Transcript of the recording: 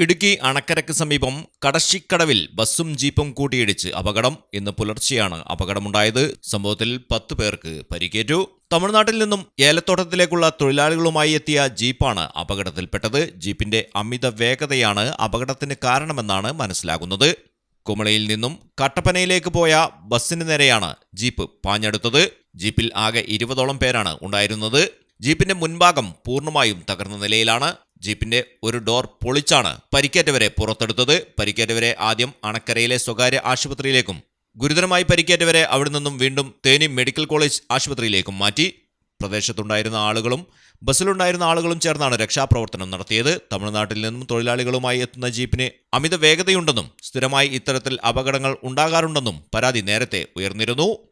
ഇടുക്കി അണക്കരക്ക് സമീപം കടശിക്കടവിൽ ബസ്സും ജീപ്പും കൂട്ടിയിടിച്ച് അപകടം ഇന്ന് പുലർച്ചെയാണ് അപകടമുണ്ടായത്. സംഭവത്തിൽ പത്ത് പേർക്ക് പരിക്കേറ്റു. തമിഴ്നാട്ടിൽ നിന്നും ഏലത്തോട്ടത്തിലേക്കുള്ള തൊഴിലാളികളുമായി എത്തിയ ജീപ്പാണ് അപകടത്തിൽപ്പെട്ടത്. ജീപ്പിന്റെ അമിത വേഗതയാണ് അപകടത്തിന് കാരണമെന്നാണ് മനസ്സിലാകുന്നത്. കുമളിയിൽ നിന്നും കട്ടപ്പനയിലേക്ക് പോയ ബസ്സിന് നേരെയാണ് ജീപ്പ് പാഞ്ഞെടുത്തത്. ജീപ്പിൽ ആകെ ഇരുപതോളം പേരാണ് ഉണ്ടായിരുന്നത്. ജീപ്പിന്റെ മുൻഭാഗം പൂർണമായും തകർന്ന നിലയിലാണ്. ജീപ്പിന്റെ ഒരു ഡോർ പൊളിച്ചാണ് പരിക്കേറ്റവരെ പുറത്തെടുത്തത്. പരിക്കേറ്റവരെ ആദ്യം അണക്കരയിലെ സ്വകാര്യ ആശുപത്രിയിലേക്കും ഗുരുതരമായി പരിക്കേറ്റവരെ അവിടെ നിന്നും വീണ്ടും തേനി മെഡിക്കൽ കോളേജ് ആശുപത്രിയിലേക്കും മാറ്റി. പ്രദേശത്തുണ്ടായിരുന്ന ആളുകളും ബസ്സിലുണ്ടായിരുന്ന ആളുകളും ചേർന്നാണ് രക്ഷാപ്രവർത്തനം നടത്തിയത്. തമിഴ്നാട്ടിൽ നിന്നും തൊഴിലാളികളുമായി എത്തുന്ന ജീപ്പിന് അമിത വേഗതയുണ്ടെന്നും സ്ഥിരമായി ഇത്തരത്തിൽ അപകടങ്ങൾ ഉണ്ടാകാറുണ്ടെന്നും പരാതി നേരത്തെ ഉയർന്നിരുന്നു.